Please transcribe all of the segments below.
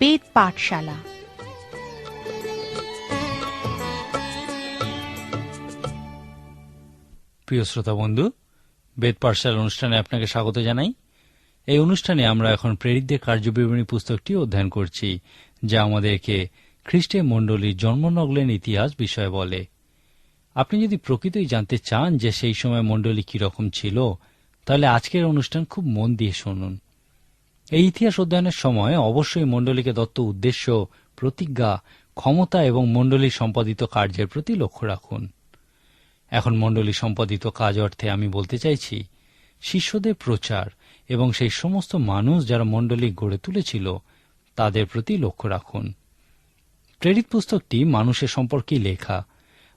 বেদ পাঠশালা। প্রিয় শ্রোতা বন্ধু, বেদ পাঠশালা অনুষ্ঠানে আপনাকে স্বাগত জানাই। এই অনুষ্ঠানে আমরা এখন প্রেরিতদের কার্যবিবরণী পুস্তকটি অধ্যয়ন করছি, যা আমাদেরকে খ্রিস্টের মণ্ডলীর জন্মনগ্নের ইতিহাস বিষয়ে বলে। আপনি যদি প্রকৃতই জানতে চান যে সেই সময় মণ্ডলী কীরকম ছিল, তাহলে আজকের অনুষ্ঠান খুব মন দিয়ে শুনুন। এই ইতিহাস অধ্যয়নের সময় অবশ্যই মণ্ডলীকে দত্ত উদ্দেশ্য, প্রতিজ্ঞা, ক্ষমতা এবং মণ্ডলী সম্পাদিত কার্যের প্রতি লক্ষ্য রাখুন। এখন মণ্ডলী সম্পাদিত কাজ অর্থে আমি বলতে চাইছি, শিষ্যদের প্রচার এবং সেই সমস্ত মানুষ যারা মণ্ডলী গড়ে তুলেছিল, তাদের প্রতি লক্ষ্য রাখুন। প্রেরিত পুস্তকটি মানুষের সম্পর্কে লেখা।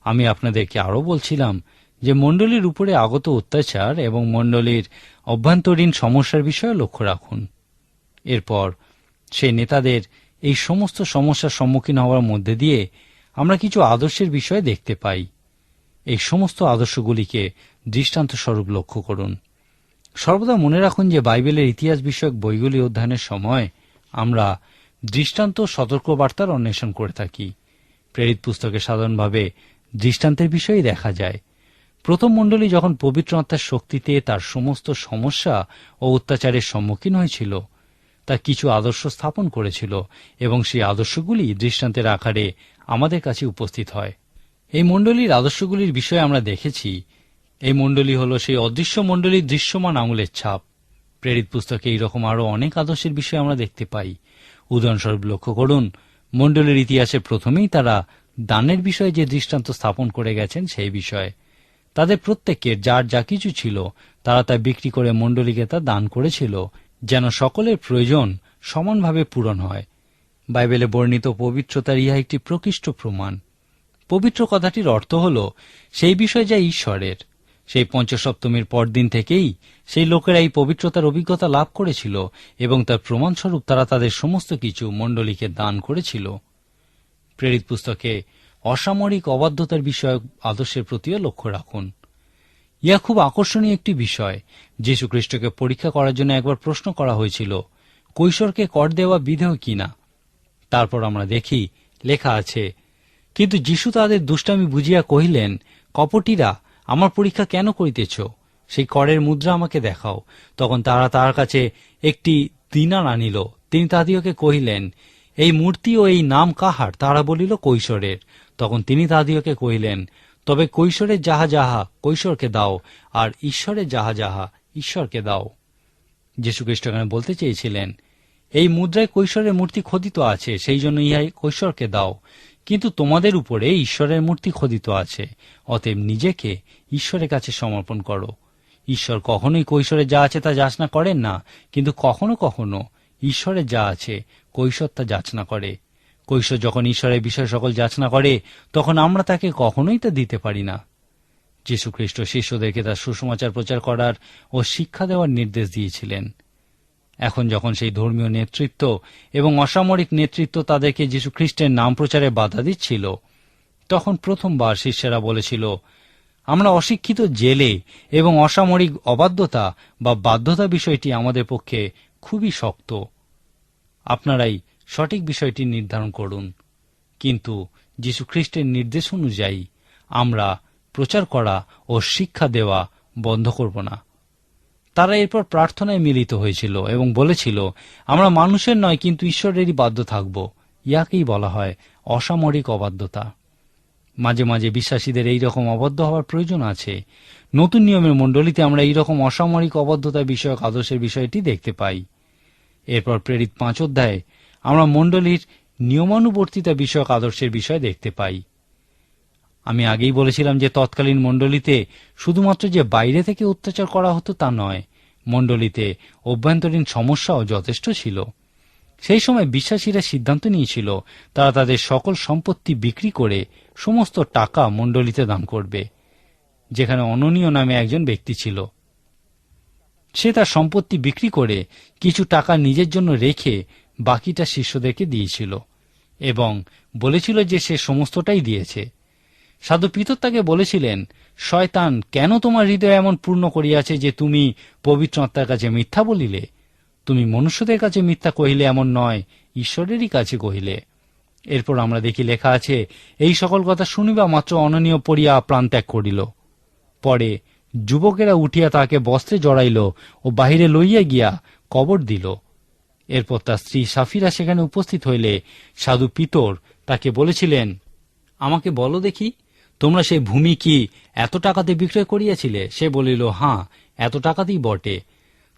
আমি আপনাদেরকে আরও বলছিলাম যে মণ্ডলীর উপরে আগত অত্যাচার এবং মণ্ডলীর অভ্যন্তরীণ সমস্যার বিষয়ে লক্ষ্য রাখুন। এরপর সেই নেতাদের এই সমস্ত সমস্যার সম্মুখীন হওয়ার মধ্যে দিয়ে আমরা কিছু আদর্শের বিষয়ে দেখতে পাই। এই সমস্ত আদর্শগুলিকে দৃষ্টান্ত স্বরূপ লক্ষ্য করুন। সর্বদা মনে রাখুন যে বাইবেলের ইতিহাস বিষয়ক বইগুলি অধ্যয়নের সময় আমরা দৃষ্টান্ত সতর্কবার্তার অন্বেষণ করে থাকি। প্রেরিত পুস্তকে সাধারণভাবে দৃষ্টান্তের বিষয়ই দেখা যায়। প্রথম মণ্ডলী যখন পবিত্র আত্মার শক্তিতে তার সমস্ত সমস্যা ও অত্যাচারের সম্মুখীন হয়েছিল তা কিছু আদর্শ স্থাপন করেছিল এবং সেই আদর্শগুলি দৃষ্টান্তের আকারে আমাদের কাছে উপস্থিত হয়। এই মণ্ডলীর আদর্শগুলির বিষয়ে আমরা দেখেছি। এই মণ্ডলী হল সেই অদৃশ্য মণ্ডলীর দৃশ্যমান আঙুলের ছাপ। প্রেরিত পুস্তকে এইরকম আরও অনেক আদর্শের বিষয়ে আমরা দেখতে পাই। উদাহরণস্বরূপ লক্ষ্য করুন, মণ্ডলীর ইতিহাসে প্রথমেই তারা দানের বিষয়ে যে দৃষ্টান্ত স্থাপন করে গেছেন সেই বিষয়ে। তাদের প্রত্যেকের, যার যা কিছু ছিল, তারা তা বিক্রি করে মণ্ডলীকে তা দান করেছিল। যেন সকলের প্রয়োজন সমানভাবে পূরণ হয়। বাইবেলে বর্ণিত পবিত্রতার ইহা একটি প্রকৃষ্ট প্রমাণ। পবিত্র কথাটির অর্থ হল, সেই বিষয় যা ঈশ্বরের। সেই পঞ্চসপ্তমীর পরদিন থেকেই সেই লোকেরা এই পবিত্রতার অভিজ্ঞতা লাভ করেছিল এবং তার প্রমাণস্বরূপ তারা তাদের সমস্ত কিছু মণ্ডলীকে দান করেছিল। প্রেরিত পুস্তকে অসামরিক অবাধ্যতার বিষয়ক আদর্শের প্রতিও লক্ষ্য রাখুন। ইয়া খুব আকর্ষণীয় একটি বিষয়। যীশু খ্রিস্টকে পরীক্ষা করার জন্য একবার প্রশ্ন করা হয়েছিল, কৈশোরকে কর দেওয়া বিধেয় কিনা? তারপর আমরা দেখি, লেখা আছে, কিন্তু যীশু তাদের দুষ্টামি বুঝিয়া কহিলেন, কপটিরা, আমার পরীক্ষা কেন করিতেছ? সেই করের মুদ্রা আমাকে দেখাও। তখন তারা তার কাছে একটি দিনার আনিল। তিনি তাদিওকে কহিলেন, এই মূর্তি ও এই নাম কাহার? তারা বলিল, কৈশোরের। তখন তিনি তাদিওকে কহিলেন তবে কৈশোরের যাহা যাহা কৈশোরকে দাও, আর ঈশ্বরের যাহা যাহা ঈশ্বরকে দাও। যীশুখ্রিস্ট এখানে বলতে চেয়েছিলেন, এই মুদ্রায় কৈশোরের মূর্তি খোদিত আছে, সেই জন্য ইহাই কৈশোরকে দাও। কিন্তু তোমাদের উপরে ঈশ্বরের মূর্তি খোদিত আছে, অতএব নিজেকে ঈশ্বরের কাছে সমর্পণ করো। ঈশ্বর কখনোই কৈশোরে যা আছে তা যাচনা করেন না, কিন্তু কখনো কখনো ঈশ্বরের যা আছে কৈশোর তা যাচনা করে। কৈশোর যখন ঈশ্বরের বিষয় সকল যাচনা করে, তখন আমরা তাকে কখনোই তা দিতে পারি না। যীশুখ্রিস্ট শিষ্যদেরকে তার সুসমাচার প্রচার করার ও শিক্ষা দেওয়ার নির্দেশ দিয়েছিলেন। এখন যখন সেই ধর্মীয় নেতৃত্ব এবং অসামরিক নেতৃত্ব তাদেরকে যীশু খ্রিস্টের নাম প্রচারে বাধা দিচ্ছিল, তখন প্রথমবার শিষ্যেরা বলেছিল, আমরা অশিক্ষিত জেলে এবং অসামরিক অবাধ্যতা বা বাধ্যতা বিষয়টি আমাদের পক্ষে খুবই শক্ত। আপনারাই সঠিক বিষয়টি নির্ধারণ করুন। কিন্তু যীশু খ্রিস্টের নির্দেশ অনুযায়ী আমরা প্রচার করা ও শিক্ষা দেওয়া বন্ধ করব না। তারা এরপর প্রার্থনায় মিলিত হয়েছিল এবং বলেছিল, আমরা মানুষের নয়, কিন্তু ঈশ্বরেরই বাধ্য থাকব। ইয়াকেই বলা হয় অসামরিক অবাধ্যতা। মাঝে মাঝে বিশ্বাসীদের এই রকম অবদ্ধ হওয়ার প্রয়োজন আছে। নতুন নিয়মের মণ্ডলীতে আমরা এই রকম অসামরিক অবদ্ধতা বিষয়ক আদর্শের বিষয়টি দেখতে পাই। এরপর প্রেরিত পাঁচ অধ্যায়ে আমরা মণ্ডলীর নিয়মানুবর্তিতা বিষয়ক আদর্শের বিষয় দেখতে পাই। আমি আগেই বলেছিলাম যে তৎকালীন মণ্ডলীতে শুধুমাত্র যে বাইরে থেকে অত্যাচার করা হতো তা নয়, মণ্ডলীতে অভ্যন্তরীণ সমস্যাও যথেষ্ট ছিল। সেই সময় বিশ্বাসীরা সিদ্ধান্ত নিয়েছিল, তারা তাদের সকল সম্পত্তি বিক্রি করে সমস্ত টাকা মণ্ডলীতে দান করবে, যেখানে অননীয় নামে একজন ব্যক্তি ছিল। সে তার সম্পত্তি বিক্রি করে কিছু টাকা নিজের জন্য রেখে বাকিটা শিষ্যদেরকে দিয়েছিল এবং বলেছিল যে সে সমস্তটাই দিয়েছে। সাধু পিতর তাকে বলেছিলেন, শয়তান, কেন তোমার হৃদয় এমন পূর্ণ করিয়াছে যে তুমি পবিত্র আত্মার কাছে মিথ্যা বলিলে? তুমি মনুষ্যদের কাছে মিথ্যা কহিলে এমন নয়, ঈশ্বরেরই কাছে কহিলে। এরপর আমরা দেখি লেখা আছে, এই সকল কথা শুনিবা মাত্র অননীয় পড়িয়া প্রাণ ত্যাগ করিল। পরে যুবকেরা উঠিয়া তাকে বস্ত্রে জড়াইল ও বাহিরে লইয়া গিয়া কবর দিল। এরপর তার স্ত্রী সাফিরা সেখানে উপস্থিত হইলে সাধু পিতর তাকে বলেছিলেন, আমাকে বলো দেখি, তোমরা সেই ভূমি কি এত টাকাতে বিক্রয় করিয়াছিলে? সে বলিল হাঁ এত টাকাতেই বটে।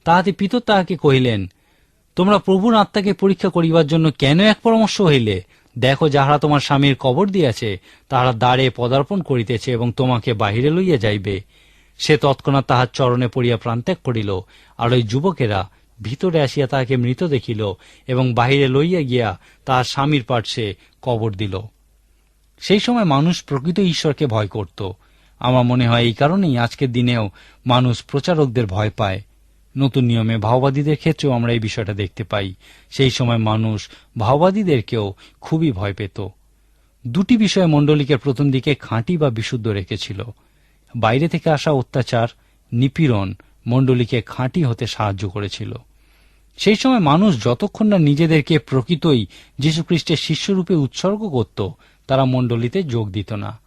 তাহাতে পিতর তাহাকে কহিলেন, তোমরা প্রভুর আত্মাকে পরীক্ষা করিবার জন্য কেন এক পরামর্শ হইলে? দেখো যাহারা তোমার স্বামীর কবর দিয়াছে, তাহারা দ্বারে পদার্পণ করিতেছে এবং তোমাকে বাহিরে লইয়া যাইবে। সে তৎক্ষণাৎ তাহার চরণে পড়িয়া প্রাণত্যাগ করিল, আর ওই যুবকেরা ভিতরে আসিয়া তাহাকে মৃত দেখিল এবং বাহিরে লইয়া গিয়া তাহার স্বামীর পার্শ্বে কবর দিল। সেই সময় মানুষ প্রকৃত ঈশ্বরকে ভয় করত। আমার মনে হয় এই কারণেই আজকের দিনেও মানুষ প্রচারকদের ভয় পায়। নতুন নিয়মে ভাওবাদীদের ক্ষেত্রেও আমরা এই বিষয়টা দেখতে পাই। সেই সময় মানুষ ভাওবাদীদেরকেও খুবই ভয় পেত। দুটি বিষয়ে মণ্ডলীকে প্রথম দিকে খাঁটি বা বিশুদ্ধ রেখেছিল। বাইরে থেকে আসা অত্যাচার, নিপীড়ন মণ্ডলীকে খাঁটি হতে সাহায্য করেছিল। সেই সময় মানুষ যতক্ষণ না নিজেদেরকে প্রকৃতই যীশুখ্রিস্টের শিষ্যরূপে উৎসর্গ করত, তারা মণ্ডলীতে যোগ দিত না।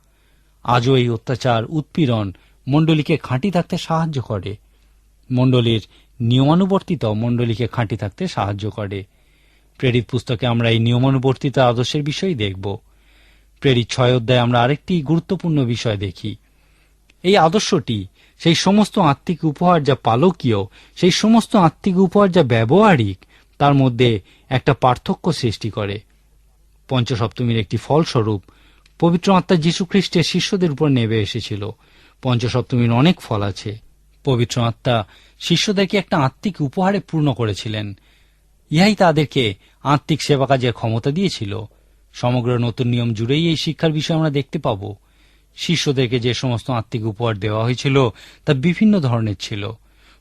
আজও এই অত্যাচার, উৎপীড়ন মণ্ডলীকে খাঁটি থাকতে সাহায্য করে। মণ্ডলীর নিয়মানুবর্তিত মণ্ডলীকে খাঁটি থাকতে সাহায্য করে। প্রেরিত পুস্তকে আমরা এই নিয়মানুবর্তিতা আদর্শের বিষয় দেখব। প্রেরিত ছয় অধ্যায়ে আমরা আরেকটি গুরুত্বপূর্ণ বিষয় দেখি। এই আদর্শটি, সেই সমস্ত আত্মিক উপহার যা পালকীয়, সেই সমস্ত আত্মিক উপহার যা ব্যবহারিক, তার মধ্যে একটা পার্থক্য সৃষ্টি করে। পঞ্চসপ্তমীর একটি ফলস্বরূপ, পবিত্র আত্মা যীশুখ্রিস্টের শিষ্যদের উপর নেমে এসেছিল। পঞ্চসপ্তমীর অনেক ফল আছে। পবিত্র আত্মা শিষ্যদেরকে একটা আত্মিক উপহারে পূর্ণ করেছিলেন। ইহাই তাদেরকে আত্মিক সেবা কাজের ক্ষমতা দিয়েছিল। সমগ্র নতুন নিয়ম জুড়েই এই শিক্ষার বিষয় আমরা দেখতে পাব। শিষ্যদেরকে যে সমস্ত আত্মিক উপহার দেওয়া হয়েছিল, তা বিভিন্ন ধরনের ছিল।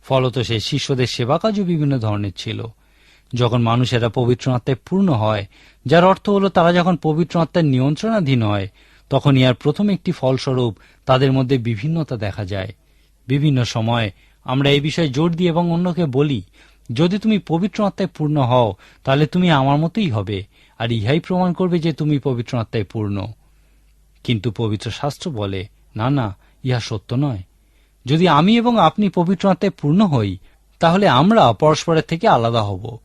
ফলত সেই শিষ্যদের সেবা কাজও বিভিন্ন ধরনের ছিল। যখন মানুষেরা পবিত্র আত্মায় পূর্ণ হয়, যার অর্থ হলো তারা যখন পবিত্র আত্মার নিয়ন্ত্রণাধীন হয় তখন ইয়ার প্রথম একটি ফলস্বরূপ তাদের মধ্যে বিভিন্নতা দেখা যায়। বিভিন্ন সময় আমরা এই বিষয়ে জোর দিই এবং অন্যকে বলি, যদি তুমি পবিত্র আত্মায় পূর্ণ হও, তাহলে তুমি আমার মতোই হবে। আর ইহাই প্রমাণ করবে যে তুমি পবিত্র আত্মায় পূর্ণ। কিন্তু পবিত্র শাস্ত্র বলে, না না, ইহা সত্য নয়। যদি আমি এবং আপনি পবিত্র আত্মায় পূর্ণ হই, তাহলে আমরা পরস্পরের থেকে আলাদা হব।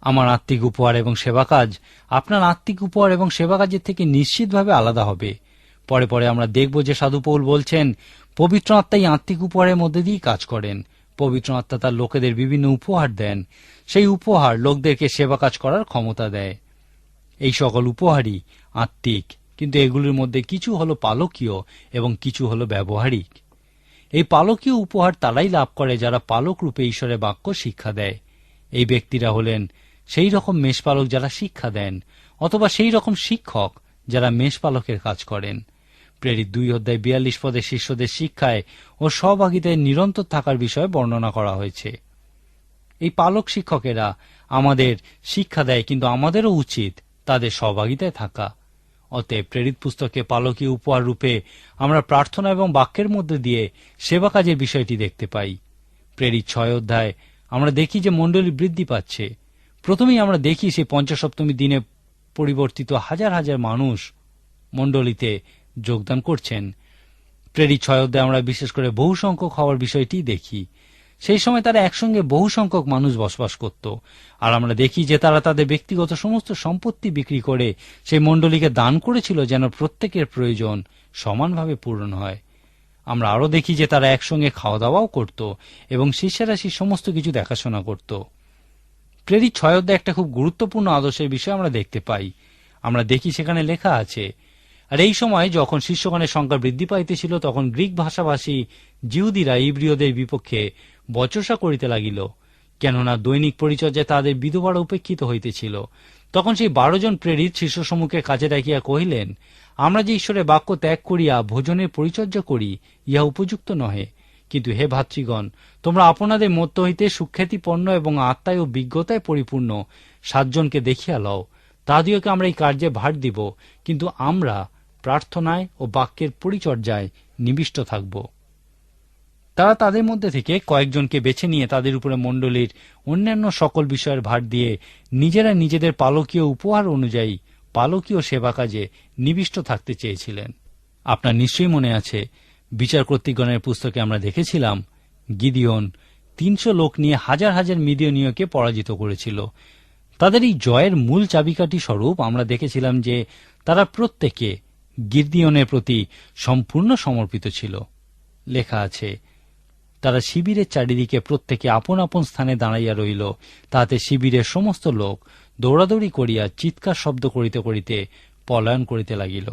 আমার আত্মিক উপহার এবং সেবা কাজ আপনার আত্মিক উপহার এবং সেবা কাজের থেকে নিশ্চিতভাবে আলাদা হবে। পরে পরে আমরা দেখব যে সাধু পৌল বলছেন, পবিত্র আত্মাই আত্মিক উপহারের মধ্যে দিয়েই কাজ করেন। পবিত্র আত্মা তার লোকেদের বিভিন্ন উপহার দেন। সেই উপহার লোকদেরকে সেবা কাজ করার ক্ষমতা দেয়। এই সকল উপহারই আত্মিক কিন্তু এগুলির মধ্যে কিছু হলো পালকীয় এবং কিছু হলো ব্যবহারিক। এই পালকীয় উপহার তারাই লাভ করে যারা পালক রূপে ঈশ্বরের বাক্য শিক্ষা দেয়। এই ব্যক্তিরা হলেন সেই রকম মেষপালক যারা শিক্ষা দেন, অথবা সেই রকম শিক্ষক যারা মেষপালকের কাজ করেন। প্রেরিত দুই অধ্যায় বিয়াল্লিশ পদে শিষ্যদের শিক্ষায় ও সহভাগিতায় নিরন্তর থাকার বিষয়ে বর্ণনা করা হয়েছে। এই পালক শিক্ষকেরা আমাদের শিক্ষা দেয়, কিন্তু আমাদেরও উচিত তাদের সহভাগিতায় থাকা। অতএব প্রেরিত পুস্তকে পালকীয় উপহার রূপে আমরা প্রার্থনা এবং বাক্যের মধ্যে দিয়ে সেবা কাজের বিষয়টি দেখতে পাই। প্রেরিত ছয় অধ্যায়, আমরা দেখি যে মণ্ডলী বৃদ্ধি পাচ্ছে। প্রথমেই আমরা দেখি সেই পঞ্চসপ্তমী দিনে পরিবর্তিত হাজার হাজার মানুষ মণ্ডলীতে যোগদান করছেন। প্রেরিত ছয় অধ্যায়, আমরা বিশেষ করে বহু সংখ্যক হওয়ার বিষয়টি দেখি। সেই সময় তারা একসঙ্গে বহু সংখ্যক মানুষ বসবাস করত। আর আমরা দেখি যে তারা তাদের ব্যক্তিগত সমস্ত সম্পত্তি বিক্রি করে সেই মণ্ডলীকে দান করেছিল যেন প্রত্যেকের প্রয়োজন সমানভাবে পূরণ হয়। আমরা আরও দেখি যে তারা একসঙ্গে খাওয়া দাওয়াও করত এবং শিষ্যেরা সেই সমস্ত কিছু দেখাশোনা করত। প্রেরিত ছয় অধ্যায় একটা খুব গুরুত্বপূর্ণ আদর্শের বিষয় আমরা দেখতে পাই। আমরা দেখি সেখানে লেখা আছে, আর এই সময় যখন শিষ্যগণের সংখ্যা বৃদ্ধি পাইতেছিল, তখন গ্রিক ভাষাভাষী জিহুদিরা ইব্রিয়দের বিপক্ষে বচসা করিতে লাগিল, কেননা দৈনিক পরিচর্যায় তাদের বিধবার উপেক্ষিত হইতেছিল। তখন সেই বারো জন প্রেরিত সম্মুখে কাছে ডাকিয়া কহিলেন, আমরা যে ঈশ্বরের বাক্য ত্যাগ করিয়া ভোজনের পরিচর্যা করি, ইহা উপযুক্ত নহে। কিন্তু হে ভাতৃগণ, তোমরা আপনাদের মধ্য হইতে সুখ্যাতিপন্ন এবং আত্মায় ও বিজ্ঞতায় পরিপূর্ণ সাতজনকে দেখিয়া লও। তাদিওকে আমরা এই কার্যে ভার দিব, কিন্তু আমরা প্রার্থনায় ও বাক্যের পরিচর্যায় নিবিষ্ট থাকব। তারা তাদের মধ্যে থেকে কয়েকজনকে বেছে নিয়ে তাদের উপরে মণ্ডলীর অন্যান্য সকল বিষয়ের ভার দিয়ে নিজেরা নিজেদের পালকীয় উপহার অনুযায়ী পালকীয় সেবা কাজে নিবিষ্ট থাকতে চেয়েছিলেন। আপনার নিশ্চয়ই মনে আছে, বিচার কর্তৃগণের পুস্তকে আমরা দেখেছিলাম, গিদিয়ন তিনশো লোক নিয়ে হাজার হাজার মিদিয়নীয়কে পরাজিত করেছিল। তাদের এই জয়ের মূল চাবিকাঠি স্বরূপ আমরা দেখেছিলাম যে তারা প্রত্যেকে গির্দিয়নের প্রতি সম্পূর্ণ সমর্পিত ছিল। লেখা আছে তারা শিবিরের চারিদিকে প্রত্যেকে আপন আপন স্থানে দাঁড়াইয়া রইল তাহাতে শিবিরের সমস্ত লোক দৌড়াদৌড়ি করিয়া চিৎকার শব্দ করিতে করিতে পলায়ন করিতে লাগিল।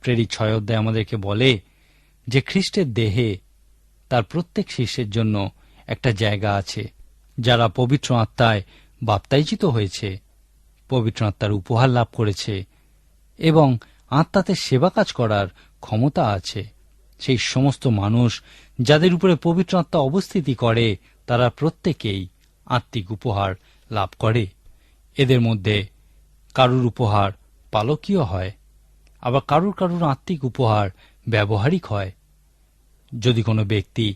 প্রেরিত ছয় অধ্যায় আমাদেরকে বলে যে খ্রিস্টের দেহে তার প্রত্যেক শিষ্যের জন্য একটা জায়গা আছে, যারা পবিত্র আত্মায় বাপ্তাইজিত হয়েছে, পবিত্র আত্মার উপহার লাভ করেছে এবং আত্মাতে সেবা কাজ করার ক্ষমতা আছে। সেই সমস্ত মানুষ যাদের উপরে পবিত্র আত্মা অবস্থিতি করে, তারা প্রত্যেকেই আত্মিক উপহার লাভ করে। এদের মধ্যে কারুর উপহার পালকীয় হয়, আবার কারুর কারুর আত্মিক উপহার ব্যবহারিক হয়। যদি কোনো ব্যক্তি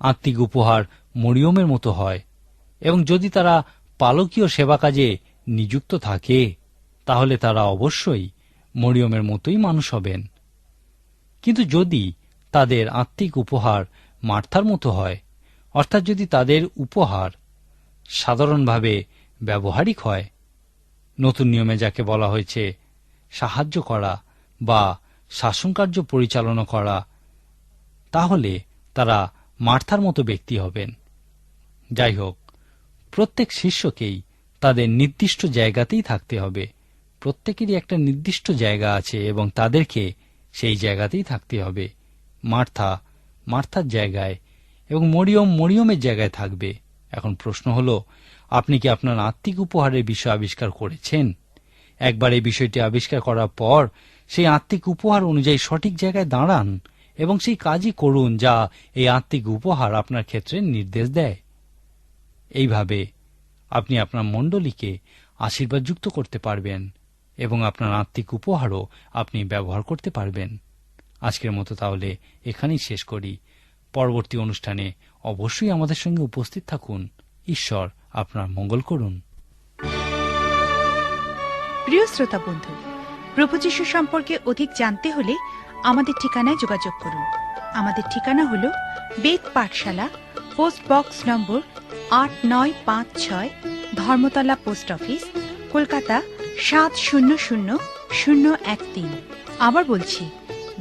আত্মিক উপহার মরিয়মের মতো হয়, এবং যদি তারা পালকীয় সেবা কাজে নিযুক্ত থাকে, তাহলে তারা অবশ্যই মরিয়মের মতোই মানুষ হবেন। কিন্তু যদি তাদের আত্মিক উপহার মার্থার মতো হয়, অর্থাৎ যদি তাদের উপহার সাধারণভাবে ব্যবহারিক হয়, নতুন নিয়মে যাকে বলা হয়েছে সাহায্য করা বা শাসনকার্য পরিচালনা করা, তাহলে তারা মার্থার মতো ব্যক্তি হবেন। যাই হোক প্রত্যেক শিষ্যকেই তাদের নির্দিষ্ট জায়গাতেই থাকতে হবে। প্রত্যেকেরই একটা নির্দিষ্ট জায়গা আছে এবং তাদেরকে সেই জায়গাতেই থাকতে হবে। মার্থা, মার্থার জায়গায় এবং মরিয়ম মরিয়মের জায়গায় থাকবে। এখন প্রশ্ন হল, আপনি কি আপনার আত্মিক উপহারের বিষয় আবিষ্কার করেছেন? একবার এই বিষয়টি আবিষ্কার করার পর সেই আত্মিক উপহার অনুযায়ী সঠিক জায়গায় দাঁড়ান এবং সেই কাজই করুন যা এই আত্মিক উপহার আপনার ক্ষেত্রে নির্দেশ দেয়। এইভাবে আপনি আপনার মণ্ডলীকে আশীর্বাদযুক্ত করতে পারবেন এবং আপনার আত্মিক উপহারও আপনি ব্যবহার করতে পারবেন। আজকের মতো তাহলে এখানেই শেষ করি। পরবর্তী অনুষ্ঠানে অবশ্যই আমাদের সঙ্গে উপস্থিত থাকুন। ঈশ্বর আপনার মঙ্গল করুন। প্রিয় শ্রোতা বন্ধু, প্রভু সম্পর্কে অধিক জানতে হলে আমাদের ঠিকানায় যোগাযোগ করুন। আমাদের ঠিকানা হল বেদ পাঠশালা, পোস্ট বক্স নম্বর আট নয় পাঁচ ছয়, ধর্মতলা পোস্ট অফিস, কলকাতা সাত শূন্য শূন্য শূন্য এক তিন। আবার বলছি